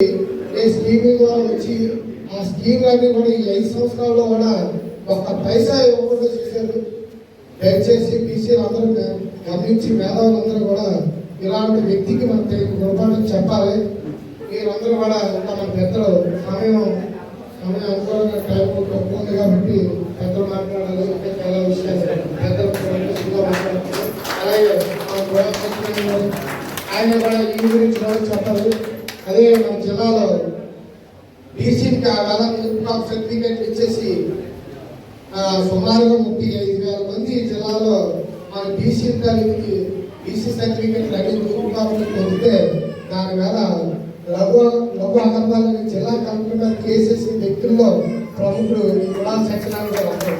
ఈ స్కీమ్ ద్వారా వచ్చి ఆ స్కీమ్ అన్ని కూడా ఈ ఐదు సంవత్సరాల్లో కూడా ఒక్క పైసా ఇవ్వకుండా చేశారు. దయచేసి బీసీలు అందరూ గమనించి మేధావులందరూ కూడా ఇలాంటి వ్యక్తికి మన తగిన గుణపాఠం చెప్పాలి. మీరందరూ కూడా ఇంకా మన పెద్దలు సమయం సమయం అనుకూలంగా టైం తక్కువ ఉంది కాబట్టి పెద్దలు మాట్లాడాలి. ఇంకా చాలా విషయాలు పెద్దలు కూడా అలాగే ఆయన కూడా ఈ గురించి కూడా చెప్పాలి అదే మన జిల్లాలో బీసీకి ఆ వేళ సర్టిఫికేట్ ఇచ్చేసి సుమారుగా ముప్పై ఐదు వేల మంది జిల్లాలో మన బీసీ కలిగి బీసీ సర్టిఫికేట్ అన్ని ఇన్కమ్ పొందితే దాని మీద లఘు లఘు అకర్మాలని జిల్లా కలెక్టర్ మీద వ్యక్తుల్లో ప్రముఖుడు ఈ కులాల సత్యనారాయణ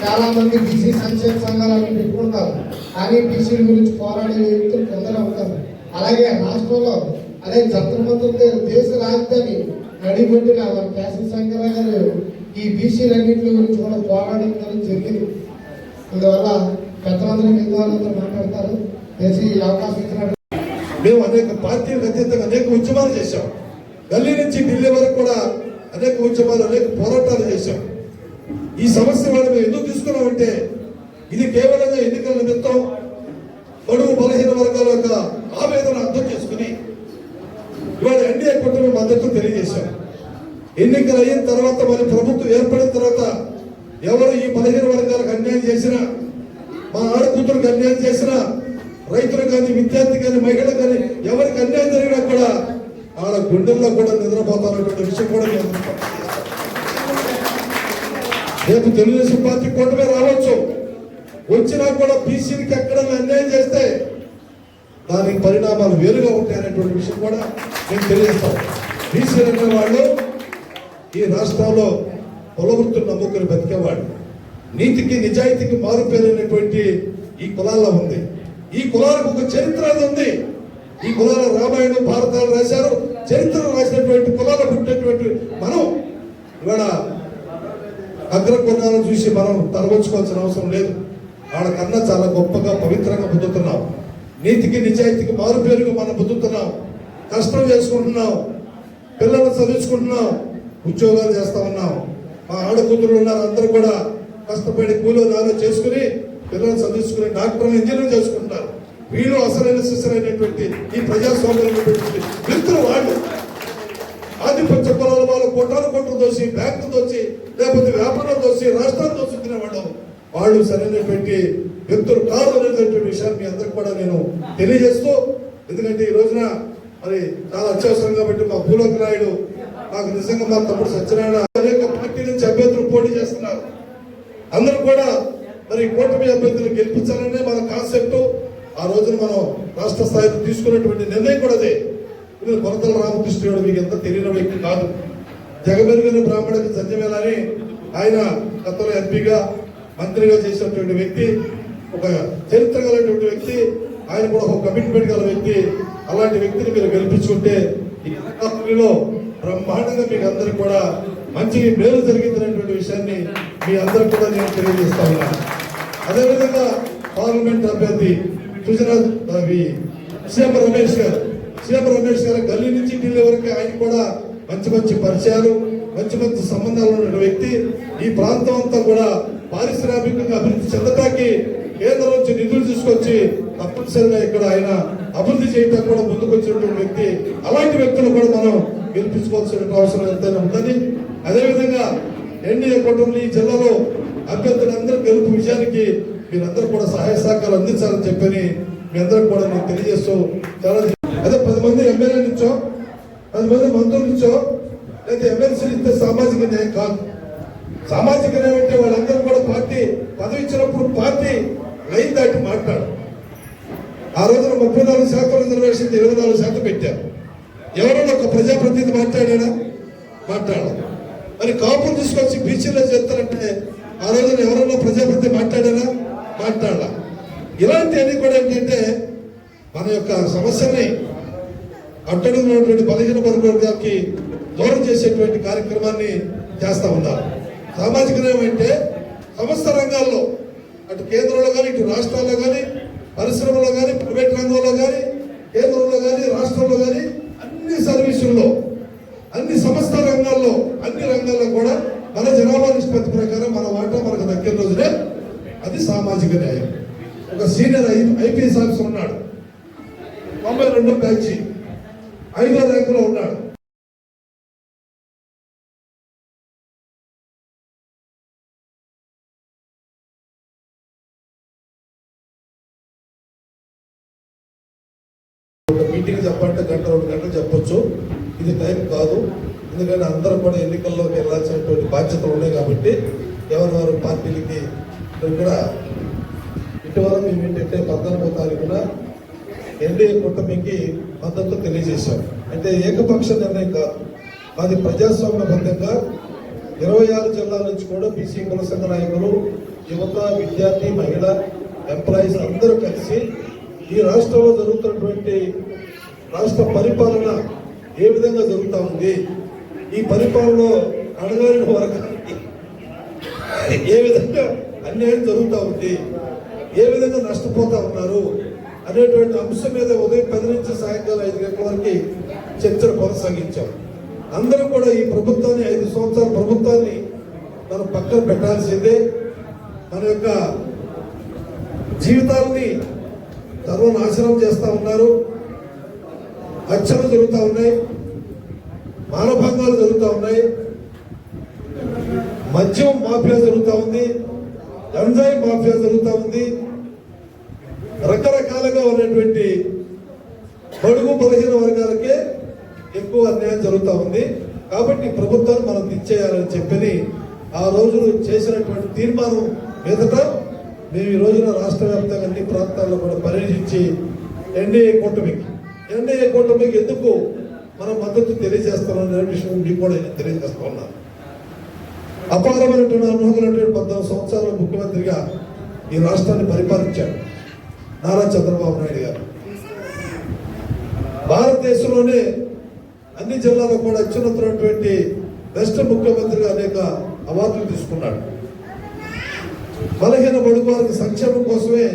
చాలా మంది బీసీ సంక్షేమ సంఘాలను పెట్టుకుంటారు. కానీ బీసీల గురించి పోరాడే వ్యక్తులు కొందరు ఉంటారు. అలాగే రాష్ట్రంలో అదే చంద్రమంత్రి దేశ రాజధాని నడిబొట్టిన మన శాసన శంకర గారు ఈ బీసీలన్నింటి గురించి కూడా పోరాడడం జరిగింది. అందువల్ల పెద్దలందరూ మిగతా మాట్లాడతారు. చేసి అవకాశం ఇచ్చినట్టు. మేము అనేక పార్టీలకు అతీతంగా అనేక ఉద్యమాలు చేశాం. ఢిల్లీ నుంచి ఢిల్లీ వరకు కూడా అనేక ఉద్యమాలు అనేక పోరాటాలు చేశాం. ఈ సమస్య వాళ్ళు మేము ఎందుకు తీసుకున్నామంటే ఇది కేవలంగా ఎన్నికల నిమిత్తం పొడుగు బలహీన వర్గాల యొక్క ఆవేదన అర్థం చేసుకుని ఇవాళ ఎన్డీఏ కూటమి మద్దతు తెలియజేశాం ఎన్నికలు అయిన తర్వాత మరి ప్రభుత్వం ఏర్పడిన తర్వాత ఎవరు ఈ పదిహేను వర్గాలకు అన్యాయం చేసినా మా ఆడకూతురికి అన్యాయం చేసినా రైతులు కానీ విద్యార్థి కానీ మహిళలు కానీ ఎవరికి అన్యాయం జరిగినా కూడా వాళ్ళ గుండెల్లో కూడా నిద్రపోతారన్నటువంటి విషయం కూడా నేను రేపు తెలుగుదేశం పార్టీ కూటమే రావచ్చు. వచ్చినా కూడా బీసీలకి ఎక్కడ అన్యాయం చేస్తే దానికి పరిణామాలు వేరుగా ఉంటాయనేటువంటి విషయం కూడా మేము తెలియజేస్తాం బీసీ వాళ్ళు ఈ రాష్ట్రంలో కులవృత్తులు నమ్ముకుని బతికేవాడు నీతికి నిజాయితీకి మారుపేరైనటువంటి ఈ కులాల్లో ఉంది. ఈ కులాలకు ఒక చరిత్ర అనేది ఉంది. ఈ కులాల రామాయణం భారతాలు రాశారు. చరిత్ర రాసినటువంటి కులాలు పుట్టినటువంటి మనం ఇవాళ అగ్రకులాలను చూసి మనం తలవంచుకోవాల్సిన అవసరం లేదు. వాళ్ళకన్నా చాలా గొప్పగా పవిత్రంగా పొందుతున్నాం నీతికి నిజాయితీకి మారు పేరుగా మనం పొందుతున్నాం కష్టం చేసుకుంటున్నాం. పిల్లలు చదివించుకుంటున్నాం ఉద్యోగాలు చేస్తా ఉన్నాం. మా ఆడకూతురు ఉన్నారు అందరూ కూడా కష్టపడి కూలో నాలో చేసుకుని పిల్లలు చదివించుకుని డాక్టర్ ఇంజనీర్ చేసుకుంటారు వీళ్ళు అసలైన శిష్యులైనటువంటి ఈ ప్రజాస్వామ్యమైనటువంటి వ్యక్తులు వాళ్ళు. ఆధిపత్య కులాల వాళ్ళు కోటాను కోట్లు దోసి బ్యాంకు దోచి లేకపోతే వ్యాపారం దోసి రాష్ట్రాలు దోచుకునేవాడు వాళ్ళు సరైనటువంటి వ్యక్తులు కాదు అనేటువంటి విషయాన్ని మీ అందరికి కూడా నేను తెలియజేస్తూ ఎందుకంటే ఈ రోజున మరి చాలా అత్యవసరం కాబట్టి మా భూలోక నాయుడు నాకు నిజంగా మా తమ్ముడు సత్యనారాయణ అనేక పార్టీ నుంచి అభ్యర్థులు పోటీ చేస్తున్నారు. అందరూ కూడా మరి కూటమి అభ్యర్థులు గెలిపించాలనే మన కాన్సెప్ట్. ఆ రోజున మనం రాష్ట్ర స్థాయిలో తీసుకున్నటువంటి నిర్ణయం కూడా అదే. మీరు కొరతల రామకృష్ణుడు మీకు ఎంత తెలియని వ్యక్తి కాదు. జగమెరుగని బ్రాహ్మణుడికి సంజమేలని ఆయన గతంలో ఎంపీగా మంత్రిగా చేసినటువంటి వ్యక్తి ఒక చరిత్ర కలిగినటువంటి వ్యక్తి ఆయన కూడా ఒక కమిట్మెంట్ గల వ్యక్తి. అలాంటి వ్యక్తిని మీరు గెలిపించుకుంటే ఈ అనకాపల్లిలో బ్రహ్మాండంగా మీకు అందరికి కూడా మంచి మేలు జరిగిందనేటువంటి విషయాన్ని మీ అందరికి కూడా నేను తెలియజేస్తా ఉన్నా. అదేవిధంగా పార్లమెంట్ అభ్యర్థి గుజరాత్ అవి సీఎం రమేష్ గారు. సీఎం రమేష్ గారు గల్లీ నుంచి ఢిల్లీ వరకు ఆయన కూడా మంచి మంచి పరిచయాలు మంచి మంచి సంబంధాలు ఉన్న వ్యక్తి. ఈ ప్రాంతం అంతా కూడా పారిశ్రామికంగా అభివృద్ధి చెందటానికి కేంద్రం నుంచి నిధులు తీసుకొచ్చి తప్పనిసరిగా ఇక్కడ ఆయన అభివృద్ధి చేయడానికి కూడా ముందుకొచ్చినటువంటి వ్యక్తి. అలాంటి వ్యక్తులు కూడా మనం గెలిపించుకోవాల్సిన అవసరం ఎంతైనా ఉందని. అదేవిధంగా ఎన్డీఏ కూటమి ఈ జిల్లాలో అభ్యర్థులందరూ గెలుపు విజయానికి మీరందరూ కూడా సహాయ సహకారాలు అందించాలని చెప్పని మీ అందరూ కూడా నేను తెలియజేస్తూ చాలా అదే పది మంది ఎమ్మెల్యే నుంచో పది మంది మంత్రుల నుంచో లేదా ఎమ్మెల్సీ ఇస్తే సామాజిక న్యాయం కాదు. సామాజిక న్యాయం అంటే వాళ్ళందరూ కూడా పార్టీ పదవి ఇచ్చినప్పుడు పార్టీ లైన్ దాటి మాట్లాడు. ఆ రోజున ముప్పై నాలుగు శాతం రిజర్వేషన్ ఇరవై నాలుగు శాతం పెట్టారు. ఎవరైనా ఒక ప్రజాప్రతినిధి మాట్లాడారా మాట్లాడాలి మరి కాపులు తీసుకొచ్చి బీచ్లో చేస్తారంటే ఆ రోజున ఎవరైనా ప్రజాప్రతినిధి మాట్లాడారా మాట్లాడాల. ఇలాంటివన్నీ కూడా ఏంటంటే మన యొక్క సమస్యని అట్టడుగులో ఉన్నటువంటి బలహీన వర్గాలకి దూరం చేసేటువంటి కార్యక్రమాన్ని చేస్తూ ఉన్నారు. సామాజిక న్యాయం అంటే సమస్త రంగాల్లో కేంద్రంలో కానీ ఇటు రాష్ట్రాల్లో కానీ పరిశ్రమలో కానీ ప్రైవేట్ రంగంలో కానీ కేంద్రంలో కానీ రాష్ట్రంలో కానీ అన్ని సర్వీసుల్లో సామాజిక న్యాయం ఒక సీనియర్ ఐ ఐపీఎస్ ఆఫీసర్ ఉన్నాడు తొంభై రెండు బ్యాచ్ ఐదో ర్యాంకులో ఉన్నాడు ఒక మీటింగ్ చెప్పంటే గంట రెండు గంటలు చెప్పొచ్చు. ఇది టైం కాదు. ఎందుకంటే అందరూ కూడా ఎన్నికల్లోకి వెళ్ళాల్సినటువంటి బాధ్యతలు ఉన్నాయి కాబట్టి ఎవరెవరు పార్టీలకి ఇక్కడ ఇటీవల మేము ఏంటంటే పద్నాలుగో తారీఖున ఎన్డీఏ కూటమికి మద్దతు తెలియజేశాం. అంటే ఏకపక్ష నిర్ణయం కాదు. అది ప్రజాస్వామ్యబద్ధంగా ఇరవై ఆరు జిల్లాల నుంచి కూడా బీసీ కుల సంఘ నాయకులు యువత విద్యార్థి మహిళ ఎంప్లాయీస్ అందరూ కలిసి ఈ రాష్ట్రంలో జరుగుతున్నటువంటి రాష్ట్ర పరిపాలన ఏ విధంగా జరుగుతూ ఉంది? ఈ పరిపాలనలో అడగాలిన వర్గానికి ఏ విధంగా అన్యాయం జరుగుతూ ఉంది? ఏ విధంగా నష్టపోతూ ఉన్నారు? అనేటువంటి అంశం మీద ఉదయం పది నుంచి సాయంకాలం ఐదు గంటల వరకు చర్చలు కొనసాగించాం. అందరూ కూడా ఈ ప్రభుత్వాన్ని ఐదు సంవత్సరాల ప్రభుత్వాన్ని మనం పక్కన పెట్టాల్సిందే. మన యొక్క జీవితాలని సర్వనాశనం చేస్తూ ఉన్నారు. హత్యలు జరుగుతూ ఉన్నాయి. మానభంగాలు జరుగుతూ ఉన్నాయి. మద్యం మాఫియా జరుగుతూ ఉంది. గంజాయి మాఫియా జరుగుతూ ఉంది. రకరకాలుగా ఉన్నటువంటి బడుగు బలహీన వర్గాలకే ఎక్కువ అన్యాయం జరుగుతూ ఉంది. కాబట్టి ప్రభుత్వాన్ని మనం దించేయాలని చెప్పని ఆ రోజు చేసినటువంటి తీర్మానం మీదట మేము ఈ రోజున రాష్ట్ర వ్యాప్తంగా అన్ని ప్రాంతాల్లో కూడా పర్యటించి ఎన్డీఏ కూటమికి ఎన్డీఏ కూటమికి ఎందుకు మనం మద్దతు తెలియజేస్తున్నాం అనే విషయం మీకు కూడా నేను తెలియజేస్తా ఉన్నాను అపారమైనటువంటి అనుభవమైనటువంటి పద్నాలుగు సంవత్సరాల ముఖ్యమంత్రిగా ఈ రాష్ట్రాన్ని పరిపాలించాడు నారా చంద్రబాబు నాయుడు గారు. భారతదేశంలోనే అన్ని జిల్లాలో కూడా అత్యున్నతమైనటువంటి బెస్ట్ ముఖ్యమంత్రిగా అనేక అవార్డులు తీసుకున్నాడు. బలహీన బడుగు వారికి సంక్షేమం కోసమే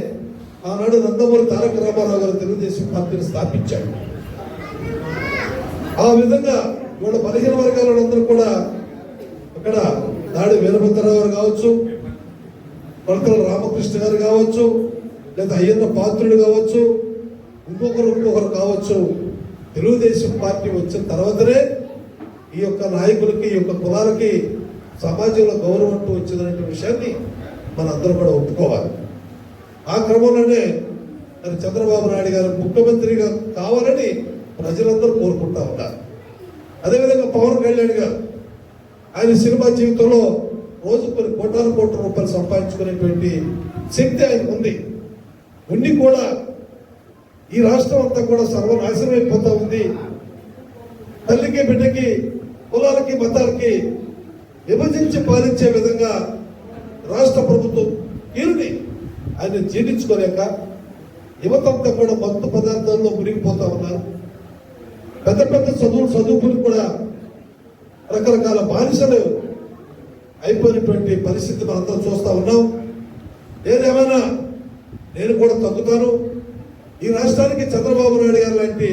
ఆనాడు నందమూరి తారక రామారావు గారు తెలుగుదేశం పార్టీని స్థాపించాడు ఆ విధంగా ఇవాళ బలహీన వర్గాల కూడా అక్కడ దాడి వీరభద్రరావు గారు కావచ్చు కొలతల రామకృష్ణ గారు కావచ్చు లేదా అయ్యన్న పాత్రుడు కావచ్చు ఇంకొకరు ఇంకొకరు కావచ్చు తెలుగుదేశం పార్టీ వచ్చిన తర్వాతనే ఈ యొక్క నాయకులకి ఈ యొక్క కులాలకి సమాజంలో గౌరవం అంటూ వచ్చిందనే విషయాన్ని మనందరం కూడా ఒప్పుకోవాలి. ఆ క్రమంలోనే మరి చంద్రబాబు నాయుడు గారు ముఖ్యమంత్రిగా కావాలని ప్రజలందరూ కోరుకుంటా ఉన్నారు. అదేవిధంగా పవన్ కళ్యాణ్ గారు ఆయన సినిమా జీవితంలో రోజు కొన్ని కోటాను కోట్ల రూపాయలు సంపాదించుకునేటువంటి శక్తి ఆయనకు ఉంది. ఉండి కూడా ఈ రాష్ట్రం అంతా కూడా సర్వనాశనం అయిపోతా ఉంది. తల్లికి బిడ్డకి కులాలకి మతాలకి విభజించి పాలించే విధంగా రాష్ట్ర ప్రభుత్వం తీరుని ఆయన జీర్ణించుకోలేక యువతంతా కూడా మత్తు పదార్థాల్లో మునిగిపోతా ఉన్నారు. పెద్ద పెద్ద చదువులు చదువుకుని కూడా రకరకాల బానిసలు అయిపోయినటువంటి పరిస్థితి మనంతా చూస్తూ ఉన్నాం. ఏదేమైనా నేను కూడా తగ్గుతాను? ఈ రాష్ట్రానికి చంద్రబాబు నాయుడు గారు లాంటి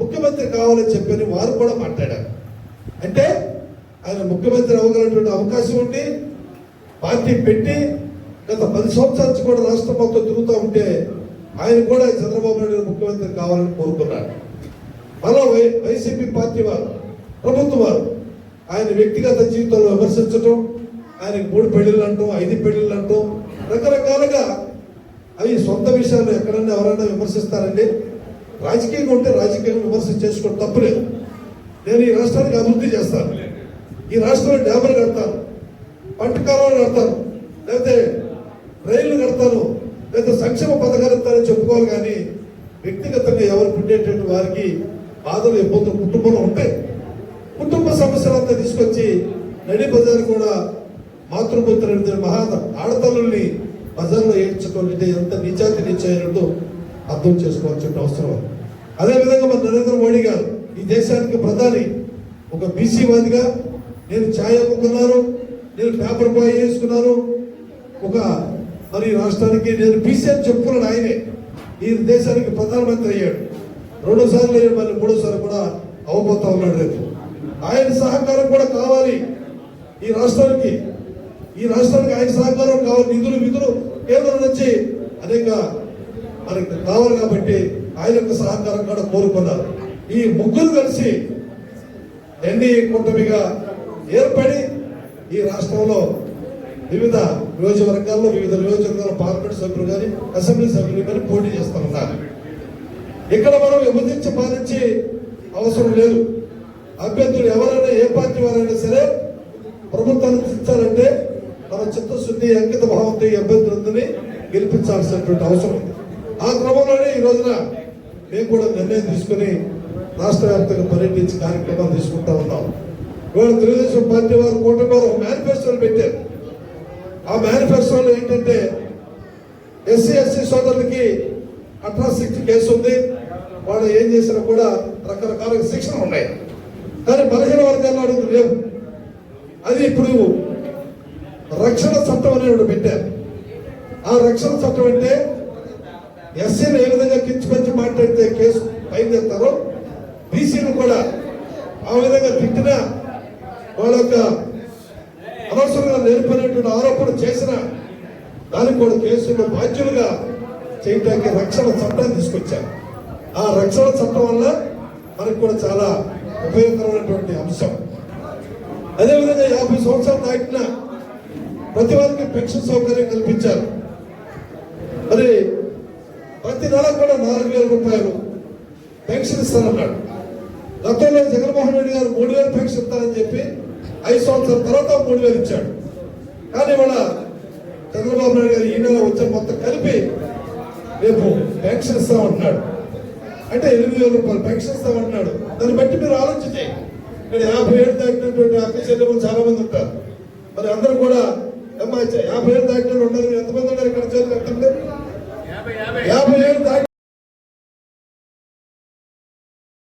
ముఖ్యమంత్రి కావాలని చెప్పని వారు కూడా మాట్లాడారు. అంటే ఆయన ముఖ్యమంత్రి అవ్వగలటువంటి అవకాశం ఉండి పార్టీ పెట్టి గత పది సంవత్సరాల నుంచి కూడా రాష్ట్ర మొత్తం తిరుగుతూ ఉంటే ఆయన కూడా చంద్రబాబు నాయుడు గారు ముఖ్యమంత్రి కావాలని కోరుకున్నాడు మరో వై వైసీపీ పార్టీ వారు ప్రభుత్వం వారు ఆయన వ్యక్తిగత జీవితంలో విమర్శించటం ఆయనకి మూడు పెళ్ళిళ్ళు అంటాం ఐదు పెళ్ళిళ్ళు అంటాం రకరకాలుగా అవి సొంత విషయాలు ఎక్కడన్నా ఎవరైనా విమర్శిస్తారండి. రాజకీయంగా ఉంటే రాజకీయంగా విమర్శ చేసుకోవడం తప్పులేదు నేను ఈ రాష్ట్రానికి అభివృద్ధి చేస్తాను. ఈ రాష్ట్రంలో డ్యాబర్ కడతాను. పంట కాలంలో కడతాను లేకపోతే రైళ్ళు కడతాను లేదా సంక్షేమ పథకాలు ఇస్తారని చెప్పుకోవాలి కానీ వ్యక్తిగతంగా ఎవరు పుట్టేటువంటి వారికి బాధలు ఇబ్బందులు కుటుంబంలో ఉంటాయి. కుటుంబ సమస్యలంతా తీసుకొచ్చి నడి బజార్ కూడా మాతృపుత్ర మహా ఆడతల్లుల్ని బజార్లో ఏడ్చుకోవాలంటే ఎంత నిజాతి నిశ్చయనట్టు అర్థం చేసుకోవాల్సిన అవసరం అదేవిధంగా మన నరేంద్ర మోడీ గారు ఈ దేశానికి ప్రధాని. ఒక బీసీ వాదిగా నేను ఛాయ్ అమ్ముకున్నాను. నేను పేపర్ బాయ్ చేసుకున్నాను. ఒక మరి రాష్ట్రానికి నేను బీసీ అని చెప్పుకున్నాడు ఆయనే. ఈ దేశానికి ప్రధానమంత్రి అయ్యాడు. రెండో సార్లు అయ్యాడు మూడోసారి కూడా అవబోతా ఉన్నాడు రేపు. ఆయన సహకారం కూడా కావాలి. ఈ రాష్ట్రానికి ఈ రాష్ట్రానికి ఆయన సహకారం కావాలి. నిధులు విధులు కేంద్రం నుంచి అనేక మనకి కావాలి కాబట్టి ఆయన యొక్క సహకారం కూడా కోరుకున్నారు. ఈ ముగ్గురు కలిసి ఎన్డీఏ కూటమిగా ఏర్పడి ఈ రాష్ట్రంలో వివిధ నియోజకవర్గాల్లో వివిధ నియోజకవర్గాల పార్లమెంట్ సభ్యులు కానీ అసెంబ్లీ సభ్యులు కానీ పోటీ చేస్తూ ఉన్నారు. ఇక్కడ మనం విభజించి పాలించి అవసరం లేదు. అభ్యర్థులు ఎవరైనా ఏ పార్టీ వారైనా సరే ప్రభుత్వాన్ని ఇచ్చారంటే మన చిత్తశుద్ధి అంకిత భావంతో ఈ అభ్యర్థులందరినీ గెలిపించాల్సినటువంటి అవసరం ఉంది. ఆ క్రమంలోనే ఈ రోజున మేము కూడా నిర్ణయం తీసుకుని రాష్ట్ర వ్యాప్తంగా పర్యటించి కార్యక్రమాలు తీసుకుంటా ఉన్నాం. ఇవాళ తెలుగుదేశం పార్టీ వారు కూటమి వారు మేనిఫెస్టోలు పెట్టారు. ఆ మేనిఫెస్టోలో ఏంటంటే ఎస్సీ ఎస్సీ సోదరులకి అట్రాసిటీ కేసు ఉంది. వాళ్ళు ఏం చేసినా కూడా రకరకాల శిక్షణ ఉన్నాయి. కానీ బలహీన వర్గాల్లో అడుగు లేవు అది ఇప్పుడు రక్షణ చట్టం అనేది పెట్టారు. ఆ రక్షణ చట్టం అంటే ఎస్సీని ఏ విధంగా కించుకొచ్చి మాట్లాడితే కేసు బయలుదేరుతారో బీసీలు కూడా ఆ విధంగా తిట్టినా వాళ్ళ యొక్క అనవసరంగా నేర్పనేటువంటి ఆరోపణ చేసిన దానికి కూడా కేసులో బాధ్యులుగా చేయడానికి రక్షణ చట్టాన్ని తీసుకొచ్చారు. ఆ రక్షణ చట్టం వల్ల మనకు కూడా చాలా ఉపయోగకరమైనటువంటి అంశం. అదేవిధంగా యాభై సంవత్సరాలు దాటిన ప్రతి వారికి పెన్షన్ సౌకర్యం కల్పించారు. మరి ప్రతి నెల కూడా నాలుగు వేల రూపాయలు పెన్షన్ ఇస్తానన్నాడు. గతంలో జగన్మోహన్ రెడ్డి గారు మూడు వేలు పెన్షన్ ఇస్తారని చెప్పి ఐదు సంవత్సరాల తర్వాత మూడు వేలు ఇచ్చాడు. కానీ మన చంద్రబాబు నాయుడు గారు ఈయన వచ్చే మొత్తం కలిపి రేపు పెన్షన్ ఇస్తామంటున్నాడు అంటే ఎనిమిది వేల రూపాయలు పెన్షన్ ఇస్తామంటున్నాడు దాన్ని బట్టి మీరు ఆలోచించి. ఇక్కడ యాభై ఏళ్ళు దాటినటువంటి అఫీషియల్ చాలా మంది ఉంటారు. మరి అందరూ కూడా యాభై ఏళ్ళు దాటిన ఉండాలి ఎంతమంది ఉన్నారు ఇక్కడ చేతులు ఎంతమంది యాభై ఏళ్ళు దాటి